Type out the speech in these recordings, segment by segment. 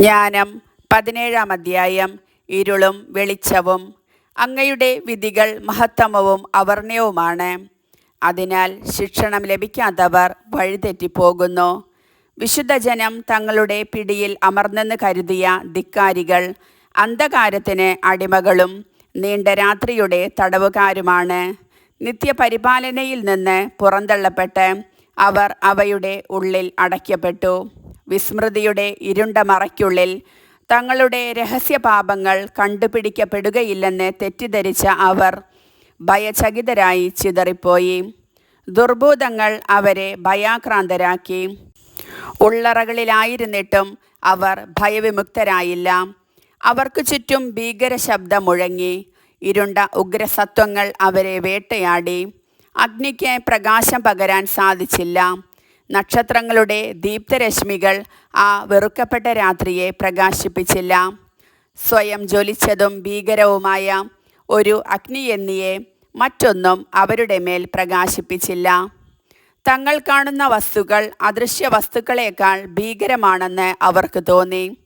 ജ്ഞാനം പതിനേഴാം അധ്യായം. ഇരുളും വെളിച്ചവും അങ്ങയുടെ വിധികൾ മഹത്തമവും അവർണ്യവുമാണ് അതിനാൽ ശിക്ഷണം ലഭിക്കാത്തവർ വഴിതെറ്റിപ്പോകുന്നു. വിശുദ്ധജനം തങ്ങളുടെ പിടിയിൽ അമർന്നെന്ന് കരുതിയ ധിക്കാരികൾ അന്ധകാരത്തിന് അടിമകളും നീണ്ട രാത്രിയുടെ തടവുകാരുമാണ്. നിത്യപരിപാലനയിൽ നിന്ന് പുറന്തള്ളപ്പെട്ട് അവർ അവയുടെ ഉള്ളിൽ അടയ്ക്കപ്പെട്ടു. വിസ്മൃതിയുടെ ഇരുണ്ട മറയ്ക്കുള്ളിൽ തങ്ങളുടെ രഹസ്യപാപങ്ങൾ കണ്ടുപിടിക്കപ്പെടുകയില്ലെന്ന് തെറ്റിദ്ധരിച്ച അവർ ഭയചകിതരായി ചിതറിപ്പോയി. ദുർഭൂതങ്ങൾ അവരെ ഭയാക്രാന്തരാക്കി. ഉള്ളറകളിലായിരുന്നിട്ടും അവർ ഭയവിമുക്തരായില്ല. അവർക്ക് ചുറ്റും ഭീകര ശബ്ദം മുഴങ്ങി ഇരുണ്ട ഉഗ്രസത്വങ്ങൾ അവരെ വേട്ടയാടി. അഗ്നിക്ക് പ്രകാശം പകരാൻ സാധിച്ചില്ല. നക്ഷത്രങ്ങളുടെ ദീപ്തരശ്മികൾ ആ വെറുക്കപ്പെട്ട രാത്രിയെ പ്രകാശിപ്പിച്ചില്ല. സ്വയം ജ്വലിച്ചതും ഭീകരവുമായ ഒരു അഗ്നിയെന്നിയെ മറ്റൊന്നും അവരുടെ മേൽ പ്രകാശിപ്പിച്ചില്ല. തങ്ങൾ കാണുന്ന വസ്തുക്കൾ അദൃശ്യ വസ്തുക്കളേക്കാൾ ഭീകരമാണെന്ന് അവർക്ക് തോന്നി.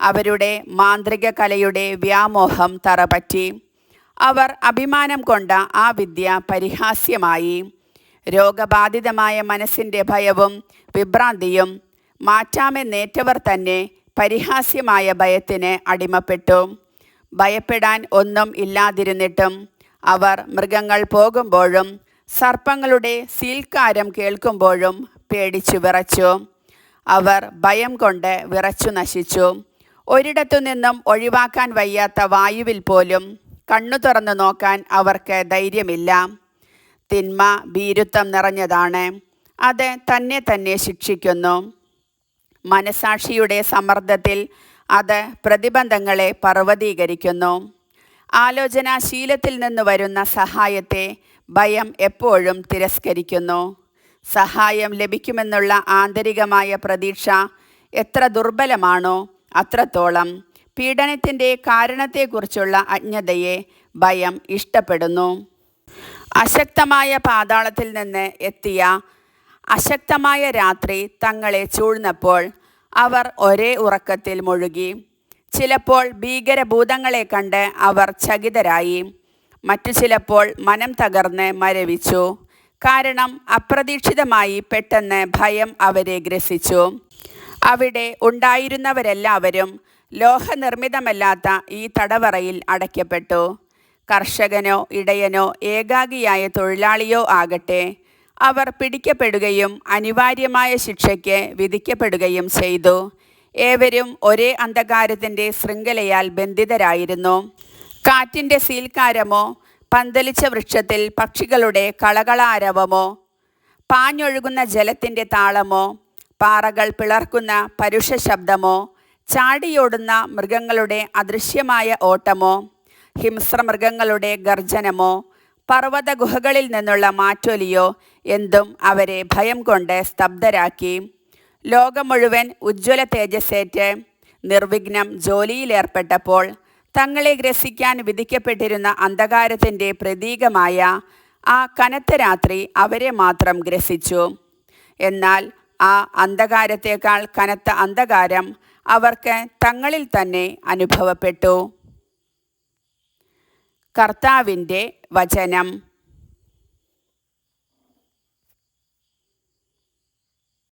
അവരുടെ മാന്ത്രിക കലയുടെ വ്യാമോഹം തറപറ്റി. അവർ അഭിമാനം കൊണ്ട ആ വിദ്യ പരിഹാസ്യമായി. രോഗബാധിതമായ മനസ്സിന്റെ ഭയവും വിഭ്രാന്തിയും മാറ്റാമെന്നേറ്റവർ തന്നെ പരിഹാസ്യമായ ഭയത്തിന് അടിമപ്പെട്ടു. ഭയപ്പെടാൻ ഒന്നും ഇല്ലാതിരുന്നിട്ടും അവർ മൃഗങ്ങൾ പോകുമ്പോഴും സർപ്പങ്ങളുടെ സീൽക്കാരം കേൾക്കുമ്പോഴും പേടിച്ചു വിറച്ചു. അവർ ഭയം കൊണ്ട് വിറച്ചു നശിച്ചു. ഒരിടത്തു നിന്നും ഒഴിവാക്കാൻ വയ്യാത്ത വായുവിൽ പോലും കണ്ണു തുറന്നു നോക്കാൻ അവർക്ക് ധൈര്യമില്ല. തിന്മ ഭീരുത്വം നിറഞ്ഞതാണ്. അത് തന്നെ തന്നെ ശിക്ഷിക്കുന്നു. മനസാക്ഷിയുടെ സമ്മർദ്ദത്തിൽ അത് പ്രതിബന്ധങ്ങളെ പർവതീകരിക്കുന്നു. ആലോചനാശീലത്തിൽ നിന്ന് വരുന്ന സഹായത്തെ ഭയം എപ്പോഴും തിരസ്കരിക്കുന്നു. സഹായം ലഭിക്കുമെന്നുള്ള ആന്തരികമായ പ്രതീക്ഷ എത്ര ദുർബലമാണോ അത്രത്തോളം പീഡനത്തിന്റെ കാരണത്തെക്കുറിച്ചുള്ള അജ്ഞതയെ ഭയം ഇഷ്ടപ്പെടുന്നു. അശക്തമായ പാതാളത്തിൽ നിന്ന് എത്തിയ അശക്തമായ രാത്രി തങ്ങളെ ചൂഴ്ന്നപ്പോൾ അവർ ഒരേ ഉറക്കത്തിൽ മുഴുകി. ചിലപ്പോൾ ഭീകരഭൂതങ്ങളെ കണ്ട് അവർ ചകിതരായി. മറ്റു ചിലപ്പോൾ മനം തകർന്ന് മരവിച്ചു. കാരണം അപ്രതീക്ഷിതമായി പെട്ടെന്ന് ഭയം അവരെ ഗ്രസിച്ചു. അവിടെ ഉണ്ടായിരുന്നവരെല്ലാവരും ലോഹനിർമ്മിതമല്ലാത്ത ഈ തടവറയിൽ അടയ്ക്കപ്പെട്ടു. കർഷകനോ ഇടയനോ ഏകാഗിയായ തൊഴിലാളിയോ ആകട്ടെ അവർ പിടിക്കപ്പെടുകയും അനിവാര്യമായ ശിക്ഷയ്ക്ക് വിധിക്കപ്പെടുകയും ചെയ്തു. ഏവരും ഒരേ അന്ധകാരത്തിന്റെ ശൃംഖലയാൽ ബന്ധിതരായിരുന്നു. കാറ്റിന്റെ സീൽക്കാരമോ പന്തലിച്ച വൃക്ഷത്തിൽ പക്ഷികളുടെ കളകളാരവമോ പാഞ്ഞൊഴുകുന്ന ജലത്തിന്റെ താളമോ പാറകൾ പിളർക്കുന്ന പരുഷ ശബ്ദമോ ചാടിയോടുന്ന മൃഗങ്ങളുടെ അദൃശ്യമായ ഓട്ടമോ ഹിംസ്രമൃഗങ്ങളുടെ ഗർജനമോ പർവത ഗുഹകളിൽ നിന്നുള്ള മാറ്റൊലിയോ എന്തും അവരെ ഭയം കൊണ്ട് സ്തബ്ധരാക്കി. ലോകം മുഴുവൻ ഉജ്ജ്വല തേജസ്സേറ്റ് നിർവിഘ്നം ജോലിയിലേർപ്പെട്ടപ്പോൾ തങ്ങളെ ഗ്രസിക്കാൻ വിധിക്കപ്പെട്ടിരുന്ന അന്ധകാരത്തിന്റെ പ്രതീകമായ ആ കനത്ത രാത്രി അവരെ മാത്രം ഗ്രസിച്ചു. എന്നാൽ ആ അന്ധകാരത്തേക്കാൾ കനത്ത അന്ധകാരം അവർക്ക് തങ്ങളിൽ തന്നെ അനുഭവപ്പെട്ടു. കർത്താവിന്റെ വചനം.